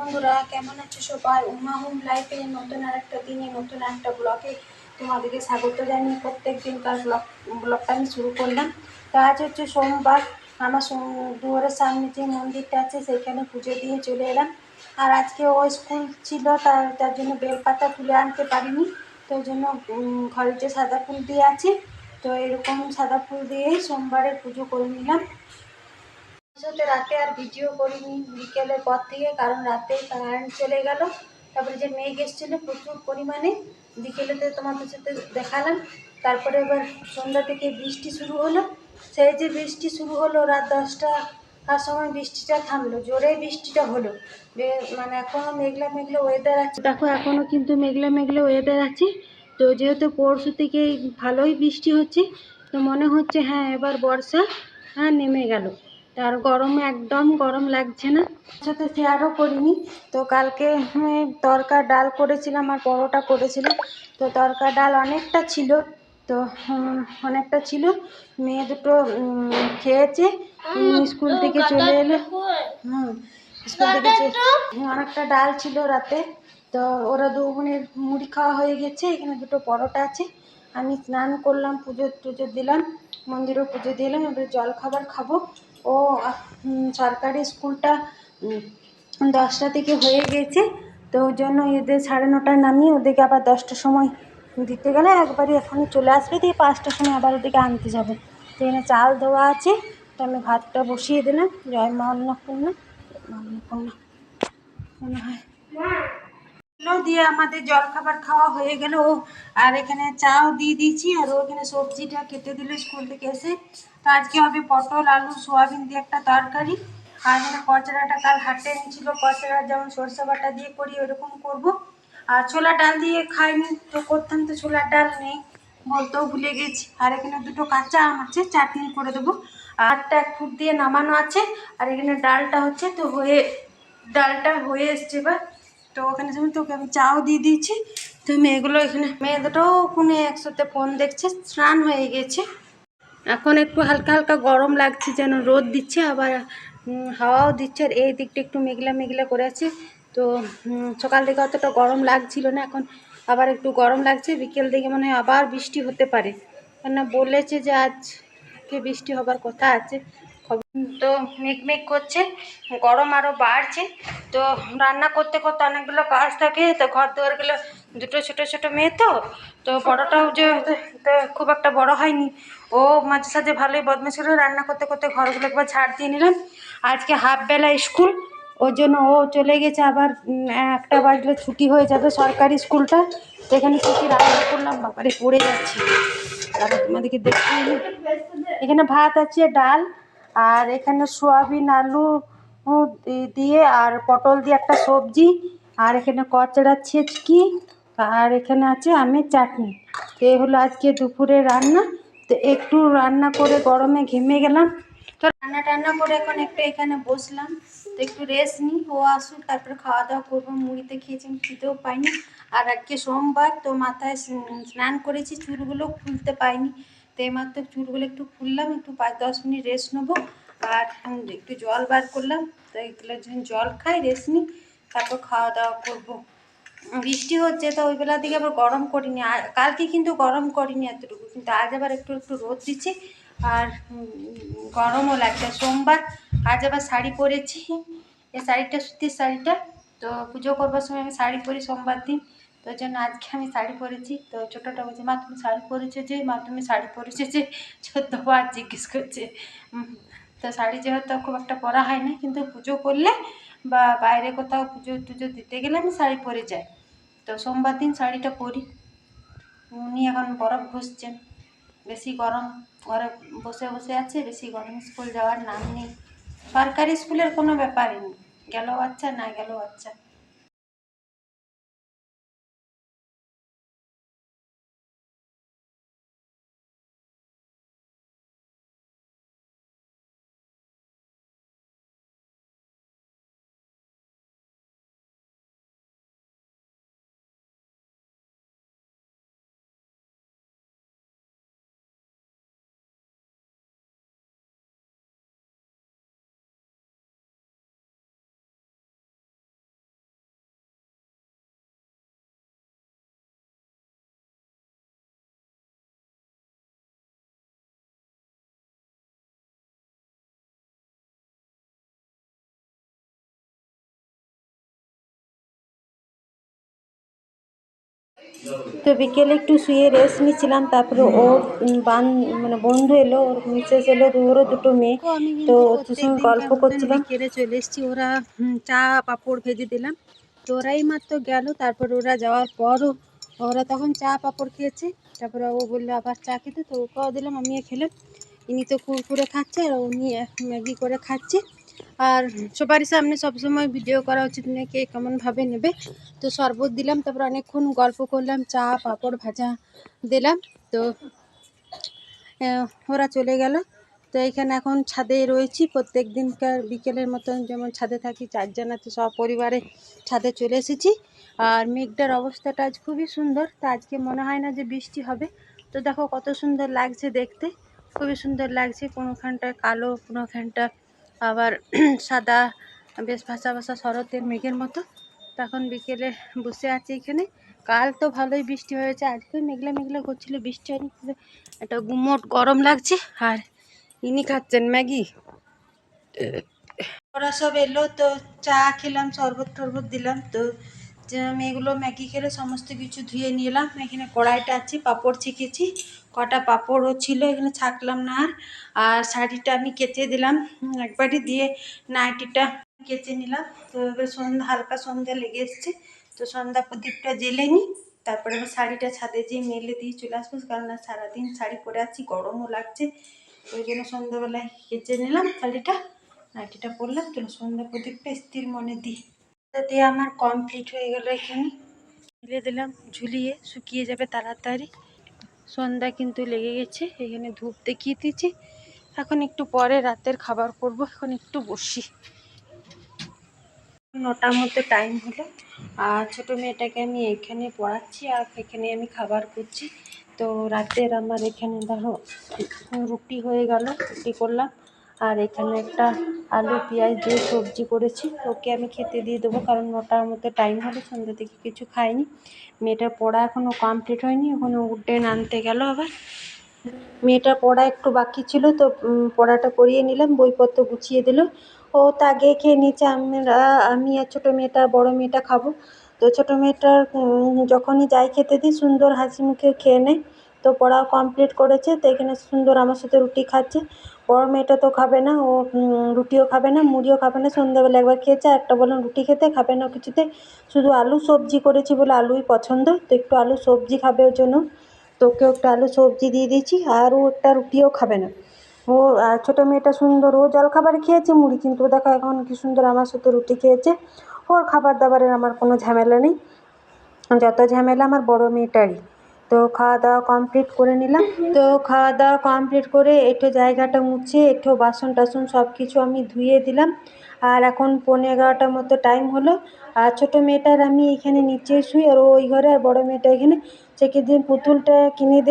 বন্ধুরা কেমন আছো সবাই? উমা হোম লাইফে নতুন আর একটা দিনে নতুন একটা ব্লগে তোমাদেরকে স্বাগত জানিয়ে প্রত্যেক দিনকার ব্লগ ব্লগটা আমি শুরু করলাম। তো আজ হচ্ছে সোমবার আমার দুয়ারের সামনে যে মন্দিরটা আছে সেইখানে পুজো দিয়ে চলে এলাম। আর আজকে ও স্কুল ছিল তার তার জন্য বেলপাতা তুলে আনতে পারিনি। তো ওই জন্য উম, ঘরে যে সাদা ফুল দিয়ে আছে তো এরকম সাদা ফুল দিয়েই সোমবারের পুজো করে নিলাম। সাথে রাতে আর ভিডিও করিনি বিকেলের পর থেকে, কারণ রাতে কারেন্ট চলে গেল। তারপরে যে মেঘ এসেছিল প্রচুর পরিমাণে, বিকেলেতে তোমাদের সাথে দেখালাম। তারপরে এবার সন্ধ্যা থেকে বৃষ্টি শুরু হলো। সেই যে বৃষ্টি শুরু হলো, রাত দশটা সময় বৃষ্টিটা থামলো, জোরে বৃষ্টিটা হলো। মানে এখনও মেঘলা মেঘলা ওয়েদার আছে। দেখো এখনও কিন্তু মেঘলা মেঘলা ওয়েদার আছে। তো যেহেতু পরশু থেকেই ভালোই বৃষ্টি হচ্ছে, তো মনে হচ্ছে হ্যাঁ এবার বর্ষা হ্যাঁ নেমে গেল। আর গরমে একদম গরম লাগছে না। সাথে শেয়ারও করিনি। তো কালকে উম, তরকা ডাল করেছিলাম আর পরোটা করেছিলাম। তো তরকা ডাল অনেকটা ছিল। তো অনেকটা ছিল। মেয়ে দুটো খেয়েছে। স্কুল থেকে চলে এলে। হুম স্কুল থেকে চে- অনেকটা ডাল ছিল রাতে। তো ওরা দু বোনের মুড়ি খাওয়া হয়ে গেছে। এখানে দুটো পরোটা আছে। আমি স্নান করলাম পুজো টুজো দিলাম মন্দিরেও পুজো দিলাম এবার জল খাবার খাব। ও সরকারি স্কুলটা দশটা থেকে হয়ে গেছে, তো ওই জন্য এদের সাড়ে নটায় নামিয়ে ওদেরকে আবার দশটার সময় দিতে গেলে একবারই এখনই চলে আসবে, দিয়ে পাঁচটার সময় আবার ওদেরকে আনতে যাবে। তো এখানে চাল ধোয়া আছে, তো আমি ভাতটা বসিয়ে দিলাম, জয় মা অন্নপূর্ণা অন্নপূর্ণা মনে হয়। দিয়ে আমাদের জল খাবার খাওয়া হয়ে গেল। আর এখানে চাও দিয়ে দিয়েছি, আর ওখানে সবজিটা কেটে দিল স্কুল থেকে এসে। তো আজকে হবে পটল, আলু, সোয়াবিন দিয়ে একটা তরকারি। আর এখানে কচড়াটা কাল হাটে এনেছিল। কচড়া যেমন সরষে বাটা দিয়ে করি, ওরকম করব। আর ছোলা ডাল দিয়ে খাইনি, তো করতাম তো ছোলার ডাল নেই বলতেও ভুলে গেছি। আর এখানে দুটো কাঁচা আম আছে, চাটনি করে দেবো। আরটা এক ফুট দিয়ে নামানো আছে। আর এখানে ডালটা হচ্ছে তো হয়ে, ডালটা হয়ে এসছে এবার। তো ওখানে যেমন তোকে আমি চাও দিয়ে দিয়েছি, তো মেয়েগুলো এখানে মেয়ে ওখানে একসাথে ফোন দেখছে, স্নান হয়ে গেছে। এখন একটু হালকা হালকা গরম লাগছে, যেন রোদ দিচ্ছে, আবার হাওয়াও দিচ্ছে, আর এই দিকটা একটু মেঘলা মেঘলা করে আছে। তো সকাল থেকে অতটা গরম লাগছিল না, এখন আবার একটু গরম লাগছে, বিকেল দিকে মনে হয় আবার বৃষ্টি হতে পারে। কেননা বলেছে যে আজকে বৃষ্টি হবার কথা আছে। তো মেঘ মেঘ করছে, গরম আরও বাড়ছে। তো রান্না করতে করতে অনেকগুলো কাজ থাকে, তো ঘর দুয়ারগুলো দুটো ছোটো ছোটো মেয়ে তো তো বড়টাও যে খুব একটা বড় হয়নি। ও মাঝে সাঝে ভালোই বদমাশ করে রান্না করতে করতে ঘরগুলো একবার ছাড় দিয়ে নিলাম। আজকে হাফ বেলা স্কুল, ওর জন্য ও চলে গেছে আবার একটা বাজলে ছুটি হয়ে যাবে সরকারি স্কুলটা। তো এখানে রান্না করলাম, বাবারে পড়ে যাচ্ছে। তারা তোমাদেরকে দিই। এখানে ভাত আছে, ডাল আর এখানে সোয়াবিন, আলু দিয়ে আর পটল দিয়ে একটা সবজি। আর এখানে কচড়া ছেচকি। আর এখানে আছে আমের চাটনি। তো এই হলো আজকে দুপুরে রান্না। তো একটু রান্না করে গরমে ঘেমে গেলাম। তো রান্না টান্না করে এখন একটু এখানে বসলাম। তো একটু রেস্ট নিই, ও আসুক, তারপরে খাওয়া দাওয়া করব। মুড়িতে খেয়েছি খেতেও পাইনি। আর আজকে সোমবার, তো মাথায় স্নান করেছি, চুলগুলো খুলতে পাইনি। তো চুলগুলো একটু খুললাম, একটু পাঁচ দশ মিনিট রেস্ট নেব। আর একটু জল বার করলাম, তো এগুলো যখন জল খাই রেস্ট নিই, তারপর খাওয়া দাওয়া করব। বৃষ্টি হচ্ছে তো ওই বেলার দিকে আবার গরম করিনি, আর কালকে কিন্তু গরম করিনি এতটুকু, কিন্তু আজ আবার একটু একটু রোদ দিচ্ছে। আর গরমও লাগছে, সোমবার আজ আবার শাড়ি পরেছি, এই শাড়িটা, সুতির শাড়িটা, তো পুজো করবার সময় আমি শাড়ি পরি সোমবার দিন। তো ওই জন্য আজকে আমি শাড়ি পরেছি। তো ছোটোটা বলছে, মা, তুমি শাড়ি পরেছো যে? মা, তুমি শাড়ি পরেছো যে? চোদ্দবার জিজ্ঞেস করছে তো শাড়ি যেহেতু খুব একটা পরা হয় না, কিন্তু পুজো করলে বা বাইরে কোথাও পুজো টুজো দিতে গেলে আমি শাড়ি পরে যাই। তো সোমবার দিন শাড়িটা পরি। উনি এখন বরফ ঘষছেন। বেশি গরম ঘরে বসে বসে আছে, বেশি গরম স্কুল যাওয়ার নাম নেই। সরকারি স্কুলের কোনো ব্যাপারই নেই। গেল বাচ্চা না গেল বাচ্চা। তো বিকেলে একটু শুয়ে রেস্ট নিচ্ছিলাম তারপরে ওর বান মানে বন্ধু এলো ওর মিসেস এলো ওরও দুটো মেয়ে। তো ওদের সঙ্গে গল্প করছিলাম। বিকেলে চলে এসেছি। ওরা চা পাঁপড় ভেজে দিলাম। তো ওরাই মাত্র গেল তারপর ওরা যাওয়ার পরও ওরা তখন চা পাঁপড় খেয়েছে। তারপরে ও বলল আবার চা খেতে? তো ওকেও দিলাম আমিও খেলাম। ইনি তো কুরকুরে খাচ্ছে আর উনি ম্যাগি করে খাচ্ছে। আর সবারই সামনে সবসময় ভিডিও করা উচিত নয় কে কেমনভাবে নেবে। তো শরবত দিলাম, তারপর অনেকক্ষণ গল্প করলাম, চা, পাঁপড় ভাজা দিলাম। তো ওরা চলে গেল। তো এখানে এখন ছাদে রয়েছি। প্রত্যেক দিনকার বিকেলের মতন যেমন ছাদে থাকি, চারজন আছে সব পরিবারে ছাদে চলে এসেছি। আর মেঘটার অবস্থাটা আজ খুবই সুন্দর। তো আজকে মনে হয় না যে বৃষ্টি হবে। তো দেখো কত সুন্দর লাগছে দেখতে। খুবই সুন্দর লাগছে। কোনোখানটা কালো, কোনোখানটা আবার সাদা বেশ ভাসা ভাসা শরতের মেঘের মতো। তখন বিকেলে বসে আছি এখানে। কাল তো ভালোই বৃষ্টি হয়েছে। আজকে মেঘলা মেঘলা করছিল, বৃষ্টি হয়নি। একটা গুমোট গরম লাগছে। আর ইনি খাচ্ছেন ম্যাগি। ওরা সব এলো তো চা খেলাম, শরবত টরবত দিলাম তো। আমি ম্যাগি খেলে সমস্ত কিছু ধুয়ে নিলাম। এখানে কড়াইটা আছে, পাঁপড় ছেঁকেছি। কটা পাঁপড়ও ছিল এখানে ছাকলাম না আর। আর শাড়িটা আমি কেচে দিলাম। একবারই দিয়ে নাইটিটা কেচে নিলাম। তো এবার সন্ধ্যা, হালকা সন্ধ্যা লেগে এসছে। তো সন্ধ্যা প্রদীপটা জেলে নিই। তারপরে আবার শাড়িটা ছাদে যেয়ে মেলে দিয়ে চলে আসব। কারণ সারাদিন শাড়ি পরে আছি, গরমও লাগছে। ওই জন্য সন্ধ্যাবেলায় কেচে নিলাম শাড়িটা। নাইটিটা পরলাম। তো সন্ধ্যা প্রদীপটা স্থির মনে দিই। দিয়ে আমার কমপ্লিট হয়ে গেল এখানে। মিলে দিলাম, ঝুলিয়ে শুকিয়ে যাবে তাড়াতাড়ি। সন্ধ্যা কিন্তু লেগে গেছে, এখানে ধূপ দেখিয়ে দিয়েছি। এখন একটু পরে রাতের খাবার করব, এখন একটু বসি। নটার মধ্যে টাইম হলো, আর ছোটো মেয়েটাকে আমি এখানে পড়াচ্ছি, আর এখানে আমি খাবার করছি। তো রাতের আমার এখানে ধরো রুটি হয়ে গেল, রুটি করলাম। আর এখানে একটা আলু, পেঁয়াজ দিয়ে সবজি করেছি। ওকে আমি খেতে দিয়ে দেবো, কারণ নটার মধ্যে টাইম হলো সন্ধ্যা থেকে কিছু খাইনি। মেয়েটার পড়া এখনও কমপ্লিট হয়নি, ওখানে উঠে আনতে গেল আবার। মেয়েটার পড়া একটু বাকি ছিল, তো পড়াটা করিয়ে নিলাম, বইপত্র গুছিয়ে দিল। ও তো আগে খেয়ে নিয়েছে, আমরা, আমি আর ছোটো মেয়েটা, বড় মেয়েটা খাব। তো ছোটো মেয়েটার যখনই যাই খেতে দিই, সুন্দর হাসি মুখে খেয়ে নেয়। তো পড়াও কমপ্লিট করেছে, তো এখানে সুন্দর আমার সাথে রুটি খাচ্ছে। বড় মেয়েটা তো খাবে না, ও রুটিও খাবে না, মুড়িও খাবে না, সন্ধ্যাবেলা একবার খেয়েছে, আর একটা বললাম রুটি খেতে, খাবে না কিছুতে। শুধু আলু সবজি করেছি বলে আলুই পছন্দ, তো একটু আলু সবজি খাবে ওর জন্য। তোকেও একটা আলু সবজি দিয়ে দিয়েছি, আর ও একটা রুটিও খাবে না। ও ছোটো মেয়েটা সুন্দর, ও জলখাবার খেয়েছে, মুড়ি, কিন্তু দেখো এখন কি সুন্দর আমার সাথে রুটি খেয়েছে। ওর খাবার দাবারের আমার কোনো ঝামেলা নেই। যত ঝামেলা আমার বড় মেয়েটারই। তো খাওয়া দাওয়া কমপ্লিট করে নিলাম। তো খাওয়া দাওয়া কমপ্লিট করে একটু জায়গাটা মুছে একটু বাসন টাসন সব কিছু আমি ধুয়ে দিলাম। আর এখন পৌনে এগারোটার মতো টাইম হলো। আর ছোটো মেয়েটার আমি এখানে নিচে শুই, আর ওই ঘরে আর বড়ো মেয়েটা এখানে। সে দিয়ে পুতুলটা কিনে দিই